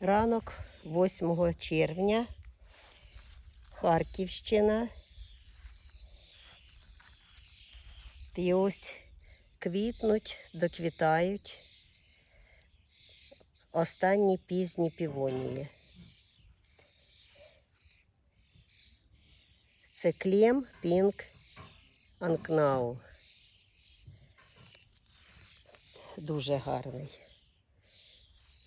Ранок 8 червня, Харківщина. І ось квітнуть, доквітають останні пізні півонії. Це клем Пінк Анкнау. Дуже гарний.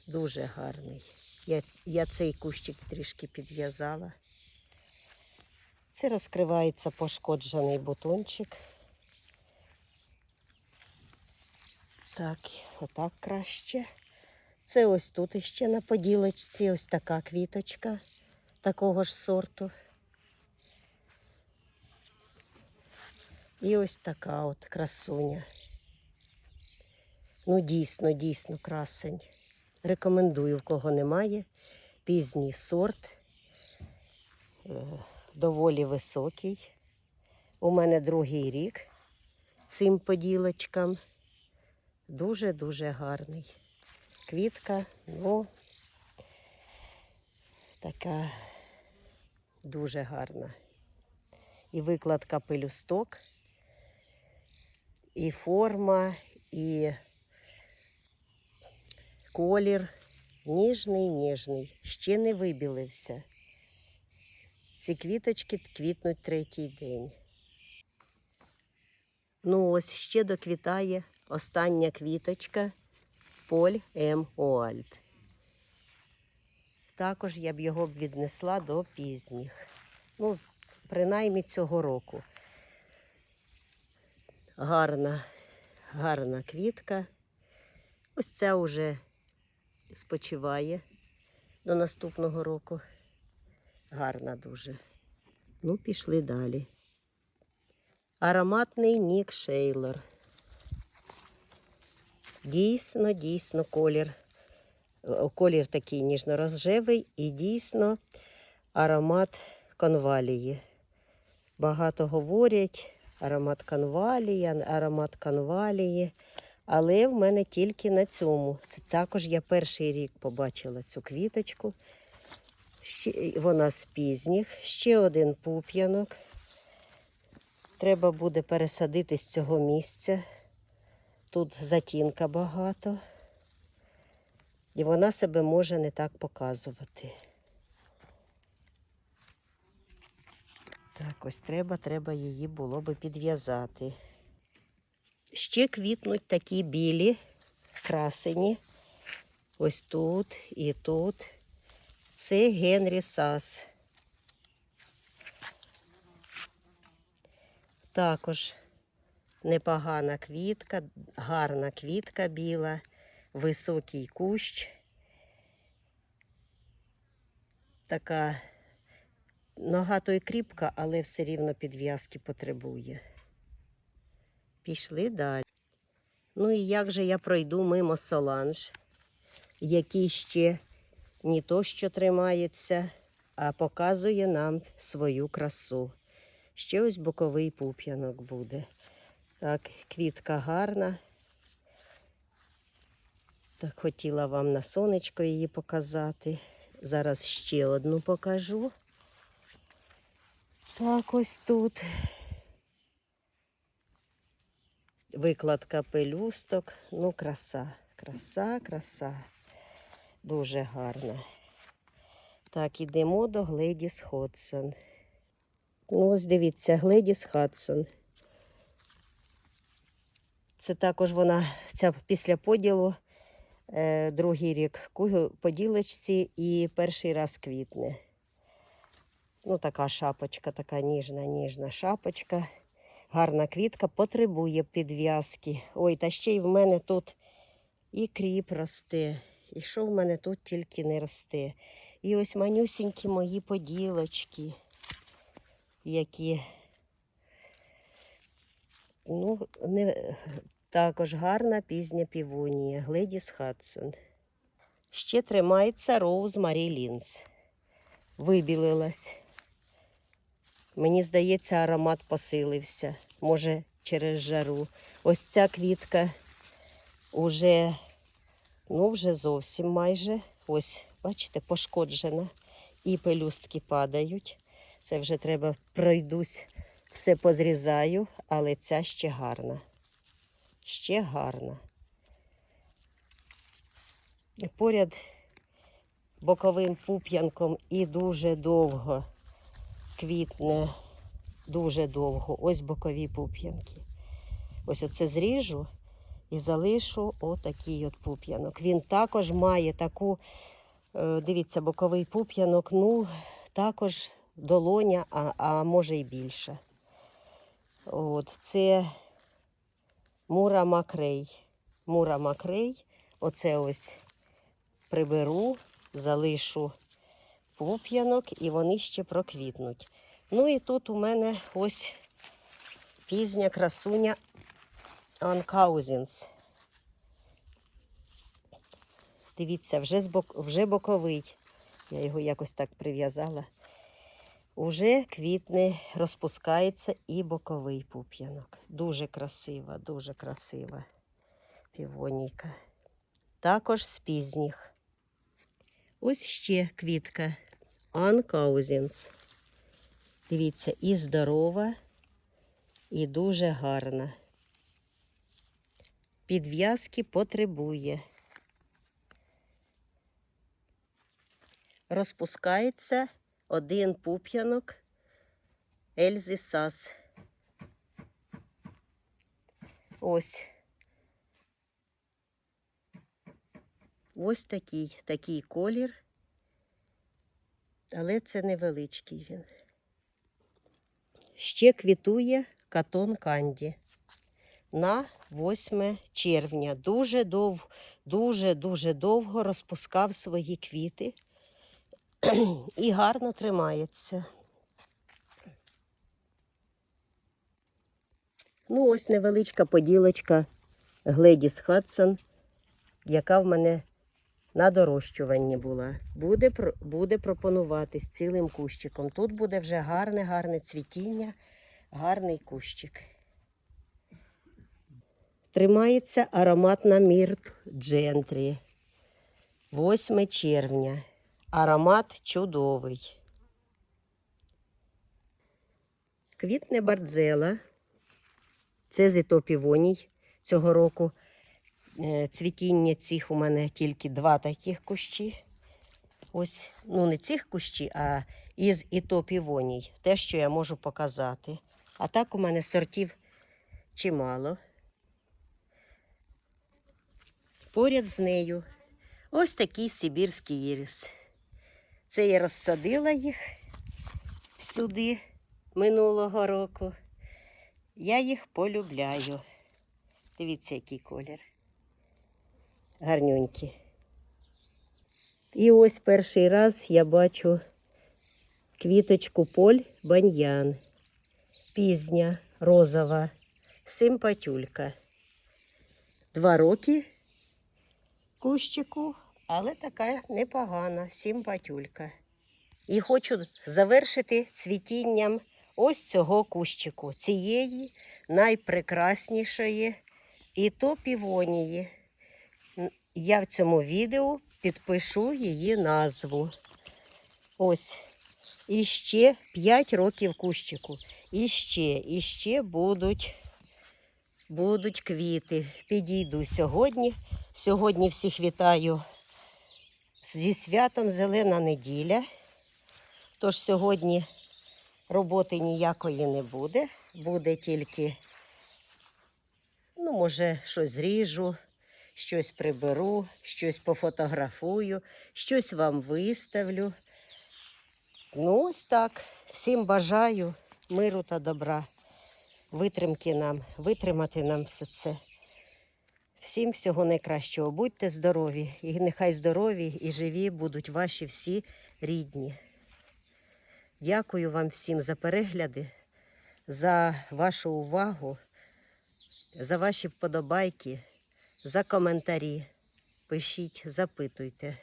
Дуже гарний. Я, я цей кущик трішки підв'язала. Це розкривається пошкоджений бутончик. Так, отак краще. Це ось тут іще на поділочці ось така квіточка такого ж сорту. І ось така от красуня. Ну, дійсно, дійсно красень. Рекомендую, в кого немає. Пізній сорт, е, доволі високий. У мене другий рік цим поділочкам. Дуже-дуже гарний. Квітка, ну, така дуже гарна. І викладка пелюсток, і форма, і колір ніжний, ніжний, ще не вибілився. Ці квіточки квітнуть третій день. Ну, ось ще доквітає остання квіточка Поль М. Уальд. Також я б його віднесла до пізніх. Ну, принаймні цього року. Гарна, гарна квітка. Ось ця вже спочиває до наступного року. Гарна дуже. Ну, пішли далі. Ароматний Нік Шейлор. Дійсно, дійсно колір. Колір такий ніжно-розжевий і дійсно аромат конвалії. Багато говорять, аромат конвалії, аромат конвалії. Але в мене тільки на цьому. Це також я перший рік побачила цю квіточку. Ще, вона з пізніх. Ще один пуп'янок. Треба буде пересадити з цього місця. Тут затінка багато. І вона себе може не так показувати. Так, ось треба, треба її було би підв'язати. Ще квітнуть такі білі, красені. Ось тут і тут. Це Генрі Сас. Також непогана квітка, гарна квітка біла, високий кущ. Така нога то й кріпка, але все рівно підв'язки потребує. Пішли далі. Ну і як же я пройду мимо Соланж, який ще не то що тримається, а показує нам свою красу. Ще ось боковий пуп'янок буде. Так, квітка гарна. Так, хотіла вам на сонечко її показати. Зараз ще одну покажу. Так, ось тут. Викладка пелюсток. Ну, краса, краса, краса. Дуже гарна. Так, ідемо до Гледіс Ходсон. Ну, ось дивіться, Гледіс Хадсон. Це також вона ця після поділу, е, другий рік ку- по ділочці і перший раз квітне. Ну, така шапочка, така ніжна, ніжна шапочка. Гарна квітка, потребує підв'язки. Ой, та ще й в мене тут і кріп росте. І що в мене тут тільки не росте. І ось манюсінькі мої поділочки, які ну, не, також гарна пізня півонія, Гледіс Хадсон. Ще тримається Роуз Марі Лінс. Вибілилась. Мені здається, аромат посилився. Може, через жару. Ось ця квітка уже, ну, вже зовсім майже. Ось бачите, пошкоджена. І пелюстки падають. Це вже треба пройдусь, все позрізаю, але ця ще гарна. Ще гарна. Поряд боковим пуп'янком і дуже довго квітне, дуже довго. Ось бокові пуп'янки. Ось оце зріжу і залишу отакий от пуп'янок. Він також має таку, е, дивіться, боковий пуп'янок, ну, також долоня, а, а може і більше. От, це Мура Макрей. Мура Макрей. Оце ось приберу, залишу пуп'янок і вони ще проквітнуть. Ну і тут у мене ось пізня красуня Анкаузінс. Дивіться, вже, з бок, вже боковий. Я його якось так прив'язала. Уже квітне, розпускається і боковий пуп'янок. Дуже красива, дуже красива півонійка. Також з пізніх. Ось ще квітка Анкаузінс. Дивіться, і здорова, і дуже гарна. Підв'язки потребує. Розпускається один пуп'янок Ельзи Сас. Ось. Ось такий, такий колір. Але це невеличкий він. Ще квітує катон канді на 8 червня. Дуже дов, дуже дуже довго розпускав свої квіти і гарно тримається. Ну, ось невеличка поділочка Гледіс Хадсон, яка в мене на дорощуванні була. Буде, буде пропонуватись цілим кущиком. Тут буде вже гарне, гарне цвітіння, гарний кущик. Тримається ароматна мірт джентрі. 8 червня. Аромат чудовий. Квітне бардзела. Це зитопівоній цього року. Е, Цвітіння цих у мене тільки два таких кущі. Ось, ну не цих кущі, а із ітопівоній. Те, що я можу показати. А так у мене сортів чимало. Поряд з нею ось такий сибірський ірис. Це я розсадила їх сюди минулого року. Я їх полюбляю. Дивіться, який колір. Гарнюнькі. І ось перший раз я бачу квіточку поль баньян. Пізня, розова, симпатюлька. Два роки кущику, але така непогана, симпатюлька. І хочу завершити цвітінням ось цього кущику, цієї найпрекраснішої і то півонії. Я в цьому відео підпишу її назву. Ось. І ще 5 років кущику. І ще, і ще будуть, будуть квіти. Підійду сьогодні. Сьогодні всіх вітаю зі святом Зелена неділя. Тож сьогодні роботи ніякої не буде. Буде тільки, ну, може, щось зріжу, щось приберу, щось пофотографую, щось вам виставлю. Ну, ось так. Всім бажаю миру та добра, витримки нам, витримати нам все це. Всім всього найкращого. Будьте здорові, і нехай здорові і живі будуть ваші всі рідні. Дякую вам всім за перегляди, за вашу увагу, за ваші вподобайки, за коментарі. Пишіть, запитуйте.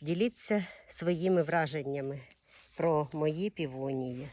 Діліться своїми враженнями про мої півонії.